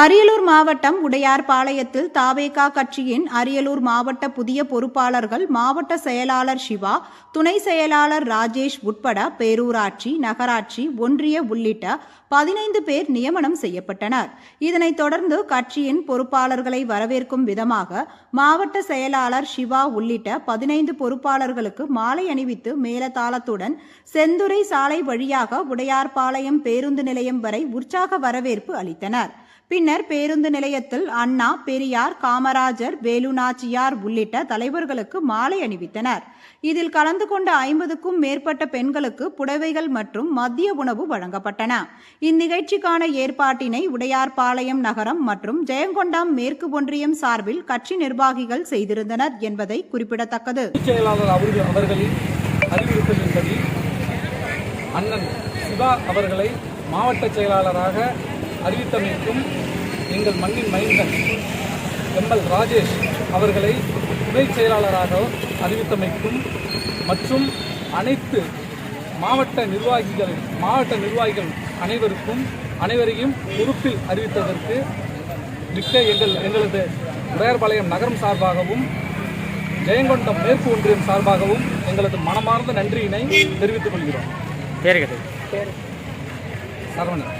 அரியலூர் மாவட்டம் உடையார்பாளையத்தில் தாவேகா கட்சியின் அரியலூர் மாவட்ட புதிய பொறுப்பாளர்கள் மாவட்ட செயலாளர் சிவா துணை செயலாளர் ராஜேஷ் உட்பட பேரூராட்சி நகராட்சி ஒன்றிய உள்ளிட்ட பதினைந்து பேர் நியமனம் செய்யப்பட்டனர். இதனைத் தொடர்ந்து கட்சியின் பொறுப்பாளர்களை வரவேற்கும் விதமாக மாவட்ட செயலாளர் சிவா உள்ளிட்ட பதினைந்து பொறுப்பாளர்களுக்கு மாலை அணிவித்து மேலதாளத்துடன் செந்துறை சாலை வழியாக உடையார்பாளையம் பேருந்து நிலையம் வரை உற்சாக வரவேற்பு அளித்தனர். பின்னர் பேருந்து நிலையத்தில் அண்ணா பெரியார் காமராஜர் வேலுநாச்சியார் உள்ளிட்ட தலைவர்களுக்கு மாலை அணிவித்தனர். இதில் கலந்து கொண்ட ஐம்பதுக்கும் மேற்பட்ட பெண்களுக்கு புடவைகள் மற்றும் மதிய உணவு வழங்கப்பட்டன. இந்நிகழ்ச்சிக்கான ஏற்பாட்டினை உடையார்பாளையம் நகரம் மற்றும் ஜெயங்கொண்டாம் மேற்கு ஒன்றியம் சார்பில் கட்சி நிர்வாகிகள் செய்திருந்தனர் என்பதை குறிப்பிடத்தக்கது. அண்ணன் சிவா அவர்களை மாவட்ட செயலாளராக அறிவித்தமைக்கும் எங்கள் மண்ணின் மைந்தன் எம்எல் ராஜேஷ் அவர்களை துணை செயலாளராக அறிவித்தமைக்கும் மற்றும் அனைத்து மாவட்ட நிர்வாகிகள் மாவட்ட நிர்வாகிகள் அனைவருக்கும் அனைவரையும் பொறுப்பில் அறிவித்ததற்கு மிக்க எங்கள் எங்களது உடையார்பாளையம் நகரம் சார்பாகவும் ஜெயங்கொண்டம் மேற்கு ஒன்றியம் சார்பாகவும் எங்களது மனமார்ந்த நன்றியினை தெரிவித்துக் கொள்கிறோம். சரவணன்.